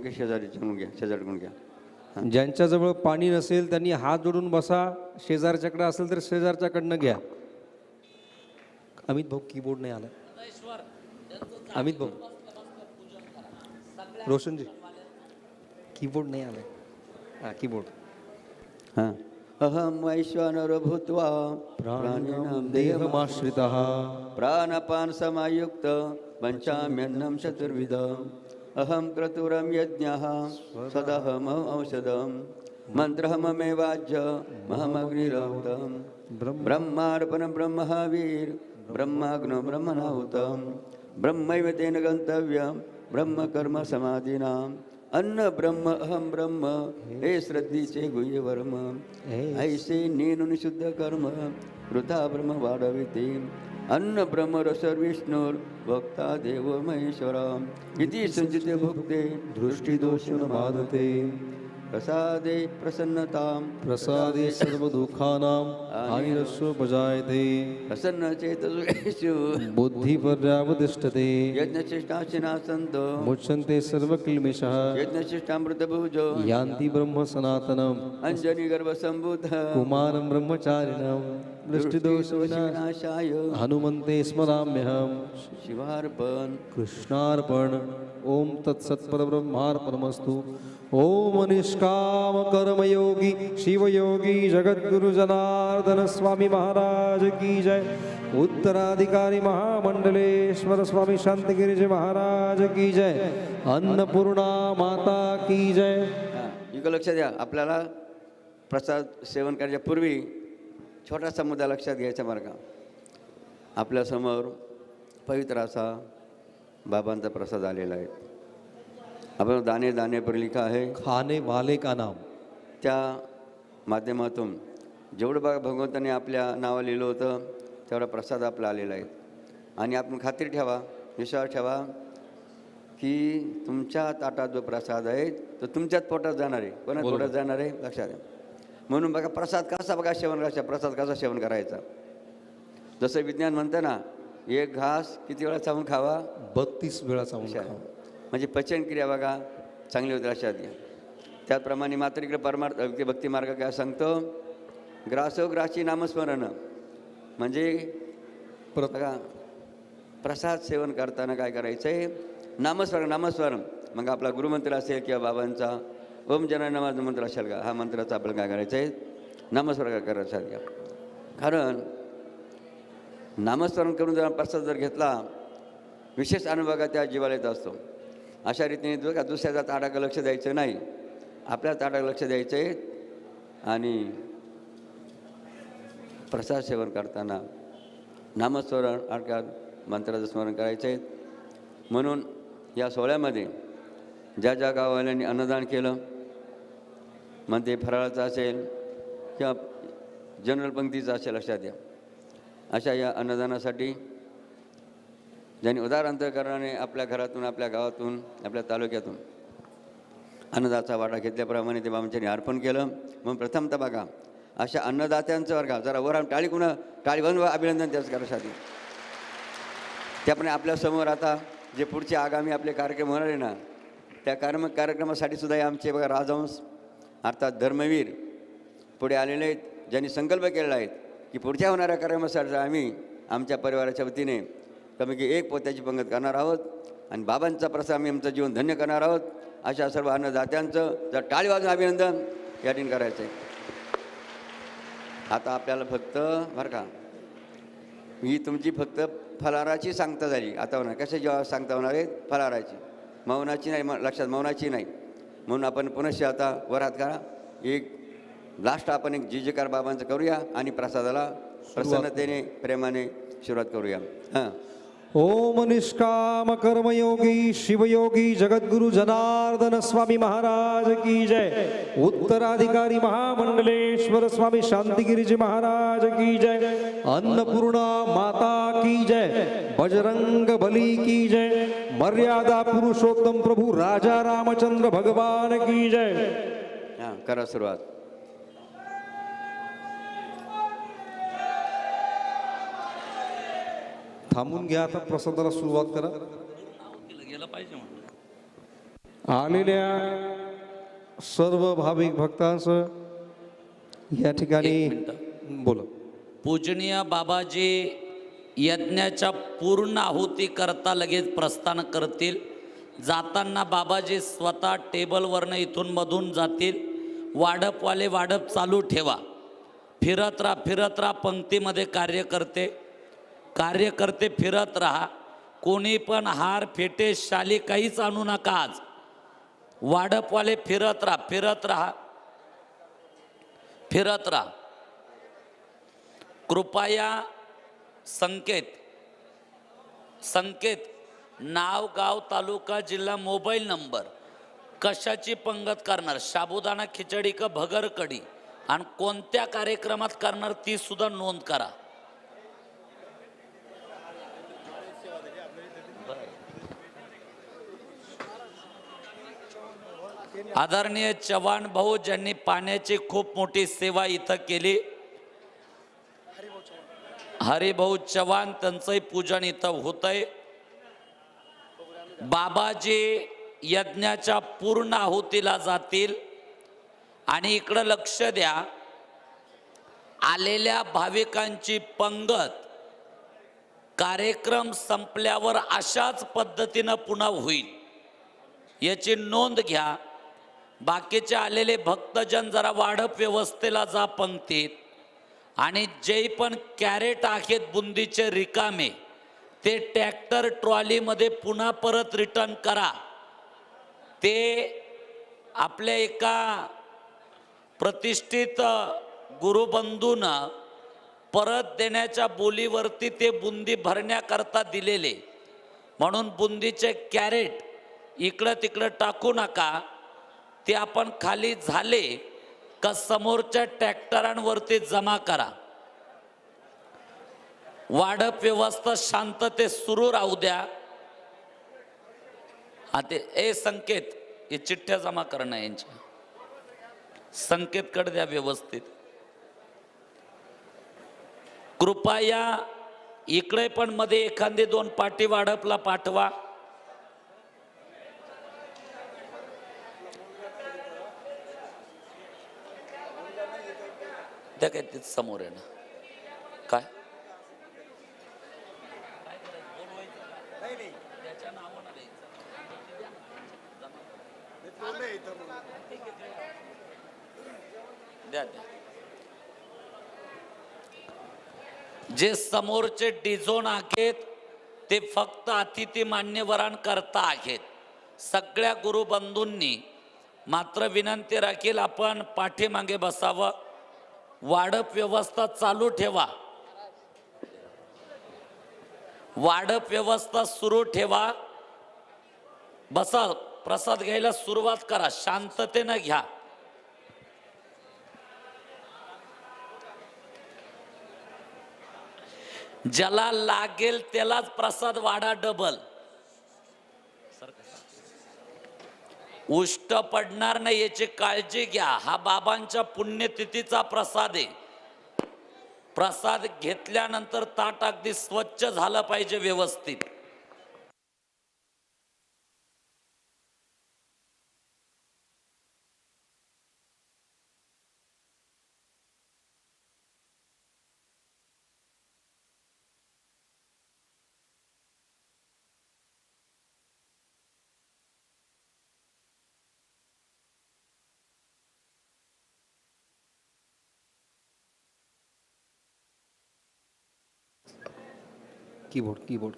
की शेजारीकडून घ्या शेजारीकडून घ्या. ज्यांच्याजवळ पाणी नसेल त्यांनी हात जोडून बसा शेजारच्याकडे असेल तर शेजारच्याकडनं घ्या. अमित भाऊ कीबोर्ड नाही आला. अमित भाऊ. रोशनजी. कीबोर्ड नाही आलाय. हा कीबोर्ड हां. अहम वैश्वानर भूत्वा प्राणिनां देहमा देहमाश्रितः। प्राणपान समायुक्त पञ्चाम्यन्नं चतुर्विध अहं क्रतुरं यज्ञः सदहम औषधं मन्त्रः ममेवाज्य महमग्निरौतं ब्रह्मार्पणं ब्रह्महावीर् ब्रह्माग्नो ब्रह्मणाहुतं ब्रह्मैव तेन गन्तव्यं ब्रह्मकर्म समाधीनाम् अन्न ब्रह्म अहं ब्रह्म हे श्रद्धीचे गुह्यवर्म ऐसे नेनु निशुद्ध कर्म वृथा ब्रह्म वाढविते अन्न ब्रह्म भक्ता देव महेश्वरा इति संचिते भुक्ते दृष्टिदोषुन बाधते प्रसादे प्रसन्नतां प्रसादे सर्व दुःखानां हानिरस्वपजायते प्रसन्न चेतसु बुद्धिपर्यावतिष्ठते। यज्ञशिष्टाशिना सन्त मुच्यन्ते सर्वक्लिमिषः यज्ञशिष्टामृतभुजो। यान्ति ब्रह्म सनातनम् अंजनी गर्भसम्बुध कुमारं ब्रह्मचारिणं दृष्टिदोषविनाश विनाशाय हनुमन्ते स्मराम्यहं शिवार्पण। कृष्णार्पण। ओम तत्सत्परब्रह्मार्पणमस्तु। ओम निष्काम कर्मयोगी शिवयोगी जगद्गुरु जनार्दन स्वामी महाराज की जय। उत्तराधिकारी महामंडलेश्वर स्वामी शांतगिरीजी महाराज की जय। अन्नपूर्णा माता की जय। हा, लक्षात लक्ष द्या आपल्याला प्रसाद सेवन करायच्या पूर्वी छोटासा मुद्दा लक्षात घ्यायचा बरं का. आपल्यासमोर पवित्र असा बाबांचा प्रसाद आलेला आहे. आपण दाणे दाणे पर लिखा आहे खाने वाले का नाम त्या माध्यमातून जेवढं बघा भगवंताने आपल्या नावं लिहिलं होतं तेवढा प्रसाद आपला आलेला आहे आणि आपण खात्री ठेवा विश्वास ठेवा की तुमच्या ताटात जो प्रसाद आहे तो तुमच्याच पोटात जाणार आहे कोणा पोटात जाणार आहे लक्षात म्हणून बघा प्रसाद कसा बघा सेवन करायचा प्रसाद कसा सेवन करायचा जसं विज्ञान म्हणतं ना एक घास किती वेळा चावून खावा बत्तीस वेळा चावून खावा. म्हणजे पचनक्रिया बघा चांगली होते लक्षात घ्या. त्याचप्रमाणे मात्र इकडे परमार्थ भक्ती मार्ग काय सांगतो? ग्रासो ग्रासी नामस्मरण. म्हणजे बघा प्रसाद सेवन करताना काय करायचं आहे नामस्मरण नामस्मरण. मग आपला गुरुमंत्र असेल किंवा बाबांचा ओम जना नमाज मंत्र असेल का? हा मंत्राचा आपल्याला काय करायचं आहे नामस्मरण करायचं घ्या. कारण नामस्मरण करून जर प्रसाद जर घेतला विशेष अनुभव त्या जीवाला येत असतो. अशा रीतीने का दुसऱ्याचा ताटाकडे लक्ष द्यायचं नाही आपल्या ताटाकडे लक्ष द्यायचं आहे आणि प्रसाद सेवन करताना नामस्मरण अर्थात मंत्राचं स्मरण करायचं. आहे म्हणून या सोहळ्यामध्ये ज्या ज्या गाववाल्यांनी अन्नदान केलं मग ते फराळाचं असेल किंवा जनरल पंक्तीचं असेल लक्षात द्या. अशा या अन्नदानासाठी ज्यांनी उदार अंतकरणाने आपल्या घरातून आपल्या गावातून आपल्या तालुक्यातून अन्नदाचा वाटा घेतल्याप्रमाणे ते बाबांच्यानी अर्पण केलं. मग प्रथमतः बघा अशा अन्नदात्यांचं वर्गा जरा वर टाळी कुणा टाळी बंद अभिनंदन त्याच करासाठी त्याप्रमाणे आपल्यासमोर आता जे पुढचे आगामी आपले कार्यक्रम होणार आहे ना त्या कार्यक्रम कार्यक्रमासाठी सुद्धा हे आमचे बघा राजहंस अर्थात धर्मवीर पुढे आलेले आहेत ज्यांनी संकल्प केलेला आहे की पुढच्या होणाऱ्या कार्यक्रमासाठी आम्ही आमच्या परिवाराच्या वतीने कमी की एक पोत्याची पंगत करणार आहोत आणि बाबांचा प्रसाद आम्ही आमचं जीवन धन्य करणार आहोत. अशा सर्व अन्नदात्यांचं जर टाळी वाजून अभिनंदन या ठिकाणी करायचं. आहे आता आपल्याला फक्त बरं का ही तुमची फक्त फलाराची सांगता झाली. आता होणार कशा जेव्हा सांगता होणार आहे फलाराची मौनाची नाही म- लक्षात मौनाची नाही. म्हणून आपण पुनश्च आता वरात करा. एक लास्ट आपण एक जिजेकार बाबांचं करूया आणि प्रसादाला प्रसन्नतेने प्रेमाने सुरुवात करूया. हां. ओम निष्काम कर्मयोगी शिवयोगी जगद्गुरु जनार्दन स्वामी महाराज की जय। उत्तराधिकारी महामंडलेश्वर स्वामी शांतिगिरीजी महाराज की जय। अन्नपूर्णा माता की जय। बजरंग बली की जय। मर्यादा पुरुषोत्तम प्रभु राजा रामचंद्र भगवान की जय। करा सुरुवात थांबून घ्या आता प्रसादाला सुरुवात करा. आलेल्या सर्व भाविक भक्तांचं या ठिकाणी. बोला. पूजनीय बाबाजी यज्ञाच्या पूर्ण आहुती करता लगेच प्रस्थान करतील. जाताना बाबाजी स्वतः टेबलवरनं इथून मधून जातील. वाडपवाले वाडप चालू ठेवा. फिरत राहा फिरत राहा पंक्तीमध्ये कार्यकर्ते कार्यकर्ते फिरत राहा. कोणी पण हार फेटे शाली काहीच आणू नका आज. वाडपवाले फिरत राहा फिरत राहा. फिरत राहा. कृपया संकेत संकेत. नाव गाव तालुका जिल्हा मोबाईल नंबर. कशाची पंगत करणार? साबुदाणा खिचडी का भगर कडी आणि कोणत्या कार्यक्रमात करणार ती सुद्धा नोंद करा. आदरणीय चव्हाण भाऊ ज्यांनी पाण्याची खूप मोठी सेवा इथं केली. हरिभाऊ चव्हाण त्यांचंही पूजन इथं होतंय. बाबाजी यज्ञाच्या पूर्ण आहुतीला जातील. आणि इकडं लक्ष द्या. आलेल्या भाविकांची पंगत कार्यक्रम संपल्यावर अशाच पद्धतीनं पुन्हा होईल. याची नोंद घ्या. बाकीचे आलेले भक्तजन जरा वाढप व्यवस्थेला जा पंक्तीत आणि जे पण कॅरेट आहेत बुंदीचे रिकामे ते ट्रॅक्टर ट्रॉलीमध्ये पुन्हा परत रिटर्न करा. ते आपल्या एका प्रतिष्ठित गुरुबंधून परत देण्याच्या बोलीवरती ते बुंदी भरण्याकरता दिलेले. म्हणून बुंदीचे कॅरेट इकडं तिकडं टाकू नका. ते आपण खाली झाले का समोरच्या ट्रॅक्टरांवरती जमा करा. वाढप व्यवस्था शांततेत सुरू राहू द्या. हा ते ए संकेत हे चिठ्ठ्या जमा करणं यांच्या. संकेतकडे द्या व्यवस्थित. कृपया इकडे पण मध्ये एखादी दोन पाठी वाढपला पाठवा. त्या काय तिथं समोर आहे ना. काय? द्या द्या. जे समोरचे डिझोन आहेत ते फक्त अतिथी मान्यवरांकरता आहेत. सगळ्या गुरुबंधूंनी मात्र विनंती राखील आपण पाठीमागे बसावं. वाढप व्यवस्था चालू ठेवा. वाढप व्यवस्था सुरू ठेवा. बसा प्रसाद घ्यायला सुरुवात करा. शांततेनं घ्या. ज्याला लागेल त्यालाच प्रसाद वाढा डबल उष्ट पडणार नाही याची काळजी घ्या. हा बाबांच्या पुण्यतिथीचा प्रसाद आहे. प्रसाद घेतल्यानंतर ताट अगदी स्वच्छ झालं पाहिजे व्यवस्थित. Keyboard keyboard